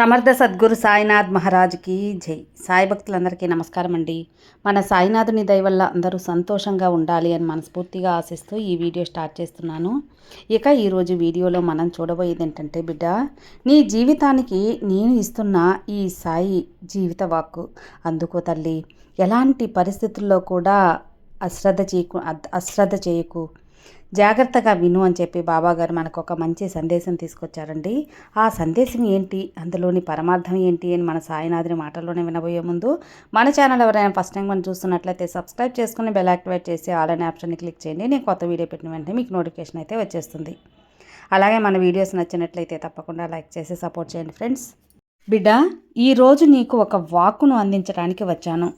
సమర్థ సద్గురు సాయినాథ్ మహారాజ్కి జై. సాయి భక్తులందరికీ నమస్కారం అండి. మన సాయినాథుని దయ వల్ల అందరూ సంతోషంగా ఉండాలి అని మనస్ఫూర్తిగా ఆశిస్తూ ఈ వీడియో స్టార్ట్ చేస్తున్నాను. ఇక ఈరోజు వీడియోలో మనం చూడబోయేది ఏంటంటే బిడ్డ నీ జీవితానికి నేను ఇస్తున్న ఈ సాయి జీవిత వాక్కు. అందుకో తల్లి ఎలాంటి పరిస్థితుల్లో కూడా అశ్రద్ధ చేయకు అశ్రద్ధ చేయకు. జాగ్రత్తగా విను అని చెప్పి బాబాగారు మనకు ఒక మంచి సందేశం తీసుకొచ్చారండి. ఆ సందేశం ఏంటి? అందులోని పరమార్థం ఏంటి అని మన సాయినాథుని మాటల్లోనే వినబోయే ముందు మన ఛానల్ ఎవరైనా ఫస్ట్ టైం మనం చూస్తున్నట్లయితే సబ్స్క్రైబ్ చేసుకుని బెల్ యాక్టివేట్ చేసి ఆల్ అనే ఆప్షన్ని క్లిక్ చేయండి. నేను కొత్త వీడియో పెట్టిన వెంటనే మీకు నోటిఫికేషన్ అయితే వచ్చేస్తుంది. అలాగే మన వీడియోస్ నచ్చినట్లయితే తప్పకుండా లైక్ చేసి సపోర్ట్ చేయండి ఫ్రెండ్స్. బిడ్డ ఈరోజు నీకు ఒక వాక్కును అందించడానికి వచ్చాను.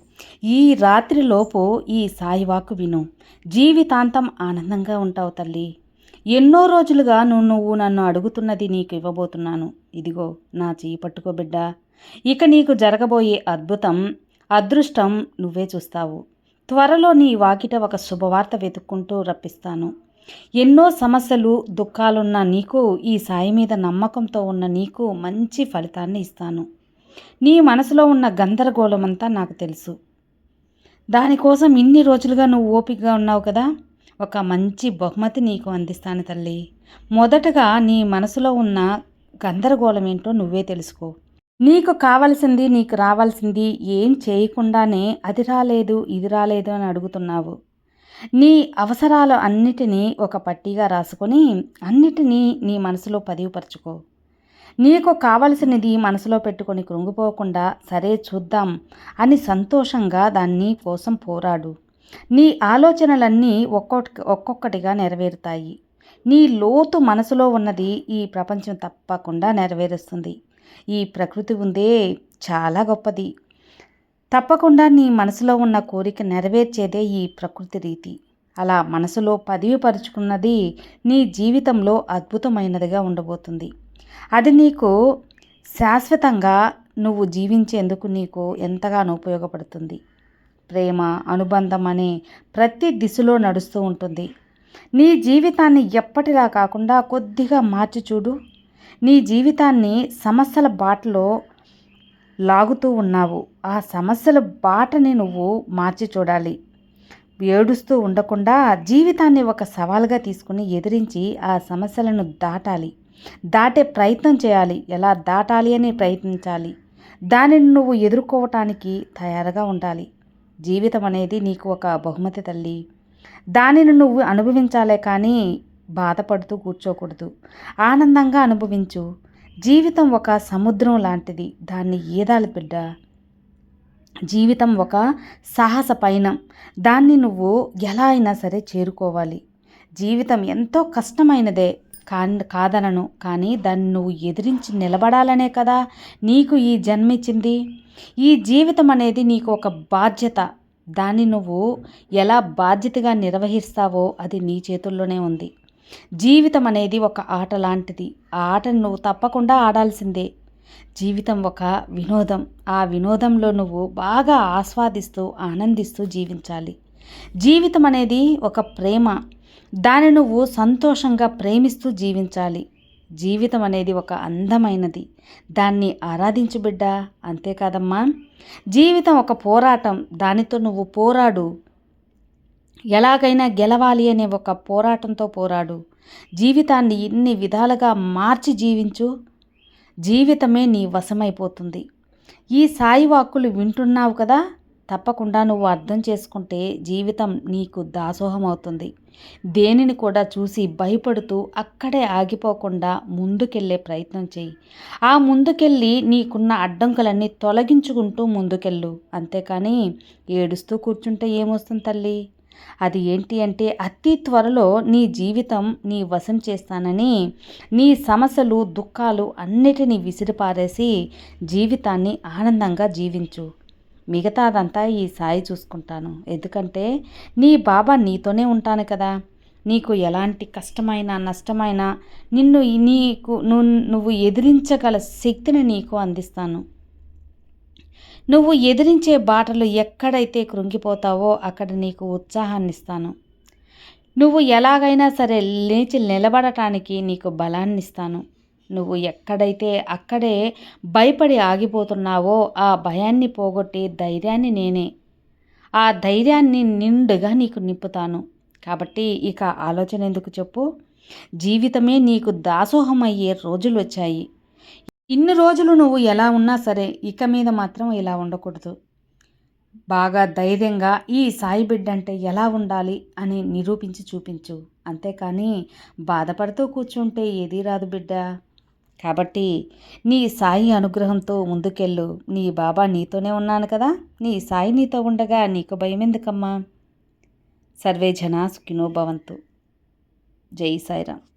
ఈ రాత్రిలోపు ఈ సాయివాకు విను. జీవితాంతం ఆనందంగా ఉంటావు తల్లి. ఎన్నో రోజులుగా నువ్వు నువ్వు నన్ను అడుగుతున్నది నీకు ఇవ్వబోతున్నాను. ఇదిగో నా చేయి పట్టుకో బిడ్డ. ఇక నీకు జరగబోయే అద్భుతం అదృష్టం నువ్వే చూస్తావు. త్వరలో నీ వాకిట ఒక శుభవార్త వెతుక్కుంటూ రప్పిస్తాను. ఎన్నో సమస్యలు దుఃఖాలున్న నీకు ఈ సాయి మీద నమ్మకంతో ఉన్న నీకు మంచి ఫలితాన్ని ఇస్తాను. నీ మనసులో ఉన్న గందరగోళమంతా నాకు తెలుసు. దానికోసం ఇన్ని రోజులుగా నువ్వు ఓపికగా ఉన్నావు కదా? ఒక మంచి బహుమతి నీకు అందిస్తాను తల్లి. మొదటగా నీ మనసులో ఉన్న గందరగోళం ఏంటో నువ్వే తెలుసుకో. నీకు కావలసింది నీకు రావాల్సింది ఏం చేయకుండానే అది రాలేదు ఇది రాలేదు అని అడుగుతున్నావు. నీ అవసరాలు అన్నిటినీ ఒక పట్టీగా రాసుకొని అన్నిటినీ నీ మనసులో పదివుపరచుకో. నీకు కావలసినది మనసులో పెట్టుకొని కృంగిపోకుండా సరే చూద్దాం అని సంతోషంగా దాన్ని కోసం పోరాడు. నీ ఆలోచనలన్నీ ఒక్కొక్క ఒక్కొక్కటిగా నెరవేరుతాయి. నీ లోతు మనసులో ఉన్నది ఈ ప్రపంచం తప్పకుండా నెరవేరుస్తుంది. ఈ ప్రకృతి ఉందే చాలా గొప్పది. తప్పకుండా నీ మనసులో ఉన్న కోరిక నెరవేర్చేదే ఈ ప్రకృతి రీతి. అలా మనసులో పదివిపరుచుకున్నది నీ జీవితంలో అద్భుతమైనదిగా ఉండబోతుంది. అది నీకు శాశ్వతంగా నువ్వు జీవించేందుకు నీకు ఎంతగానో ఉపయోగపడుతుంది. ప్రేమ అనుబంధం అనే ప్రతి దిశలో నడుస్తూ ఉంటుంది. నీ జీవితాన్ని ఎప్పటిలా కాకుండా కొద్దిగా మార్చి చూడు. నీ జీవితాన్ని సమస్యల బాటలో లాగుతూ ఉన్నావు. ఆ సమస్యల బాటని నువ్వు మార్చి చూడాలి. ఏడుస్తూ ఉండకుండా జీవితాన్ని ఒక సవాల్గా తీసుకుని ఎదిరించి ఆ సమస్యలను దాటాలి. దాటే ప్రయత్నం చేయాలి. ఎలా దాటాలి అని ప్రయత్నించాలి. దానిని నువ్వు ఎదుర్కోవటానికి తయారుగా ఉండాలి. జీవితం అనేది నీకు ఒక బహుమతి తల్లి. దానిని నువ్వు అనుభవించాలే కానీ బాధపడుతూ కూర్చోకూడదు. ఆనందంగా అనుభవించు. జీవితం ఒక సముద్రం లాంటిది. దాన్ని ఈదాలి బిడ్డ? జీవితం ఒక సాహస పయనం. దాన్ని నువ్వు ఎలా అయినా సరే చేరుకోవాలి. జీవితం ఎంతో కష్టమైనదే. కా కాదనను. కానీ దాన్ని నువ్వు ఎదిరించి నిలబడాలనే కదా నీకు ఈ జన్మిచ్చింది. ఈ జీవితం అనేది నీకు ఒక బాధ్యత. దాన్ని నువ్వు ఎలా బాధ్యతగా నిర్వహిస్తావో అది నీ చేతుల్లోనే ఉంది. జీవితం అనేది ఒక ఆట లాంటిది. ఆ ఆటను నువ్వు తప్పకుండా ఆడాల్సిందే. జీవితం ఒక వినోదం. ఆ వినోదంలో నువ్వు బాగా ఆస్వాదిస్తూ ఆనందిస్తూ జీవించాలి. జీవితం అనేది ఒక ప్రేమ. దాన్ని నువ్వు సంతోషంగా ప్రేమిస్తూ జీవించాలి. జీవితం అనేది ఒక అందమైనది. దాన్ని ఆరాధించు బిడ్డ. అంతేకాదమ్మా జీవితం ఒక పోరాటం. దానితో నువ్వు పోరాడు. ఎలాగైనా గెలవాలి అనే ఒక పోరాటంతో పోరాడు. జీవితాన్ని ఇన్ని విధాలుగా మార్చి జీవించు. జీవితమే నీ వశమైపోతుంది. ఈ సాయి వాక్కులు వింటున్నావు కదా? తప్పకుండా నువ్వు అర్థం చేసుకుంటే జీవితం నీకు దాసోహం అవుతుంది దేనిని కూడా చూసి భయపడుతూ అక్కడే ఆగిపోకుండా ముందుకెళ్ళే ప్రయత్నం చేయి. ఆ ముందుకెళ్ళి నీకున్న అడ్డంకులన్నీ తొలగించుకుంటూ ముందుకెళ్ళు. అంతేకాని ఏడుస్తూ కూర్చుంటే ఏమొస్తుంది తల్లి? అది ఏంటి అంటే అతి త్వరలో నీ జీవితం నీ వశం చేస్తానని నీ సమస్యలు దుఃఖాలు అన్నిటినీ విసిరిపారేసి జీవితాన్ని ఆనందంగా జీవించు. మిగతాదంతా ఈ సాయి చూసుకుంటాను. ఎందుకంటే నీ బాబా నీతోనే ఉంటాను కదా. నీకు ఎలాంటి కష్టమైన నష్టమైన నిన్ను నీకు నువ్వు ఎదిరించగల శక్తిని నీకు అందిస్తాను. నువ్వు ఎదిరించే బాటలు ఎక్కడైతే కృంగిపోతావో అక్కడ నీకు ఉత్సాహాన్ని ఇస్తాను నువ్వు ఎలాగైనా సరే లేచి నిలబడటానికి నీకు బలాన్ని ఇస్తాను నువ్వు ఎక్కడైతే అక్కడే భయపడి ఆగిపోతున్నావో ఆ భయాన్ని పోగొట్టే ధైర్యాన్ని నేనే. ఆ ధైర్యాన్ని నిండుగా నీకు నింపుతాను. కాబట్టి ఇక ఆలోచన ఎందుకు చెప్పు? జీవితమే నీకు దాసోహం అయ్యే రోజులు వచ్చాయి. ఇన్ని రోజులు నువ్వు ఎలా ఉన్నా సరే ఇక మీద మాత్రం ఇలా ఉండకూడదు. బాగా ధైర్యంగా ఈ సాయి బిడ్డ అంటే ఎలా ఉండాలి అని నిరూపించి చూపించు. అంతేకాని బాధపడుతూ కూర్చుంటే ఏదీ రాదు బిడ్డ. కాబట్టి నీ సాయి అనుగ్రహంతో ముందుకెళ్ళు. నీ బాబా నీతోనే ఉన్నాను కదా. నీ సాయి నీతో ఉండగా నీకు భయం ఎందుకమ్మా సర్వే జనా సుఖినో భవంతు. జై సాయిరామ్.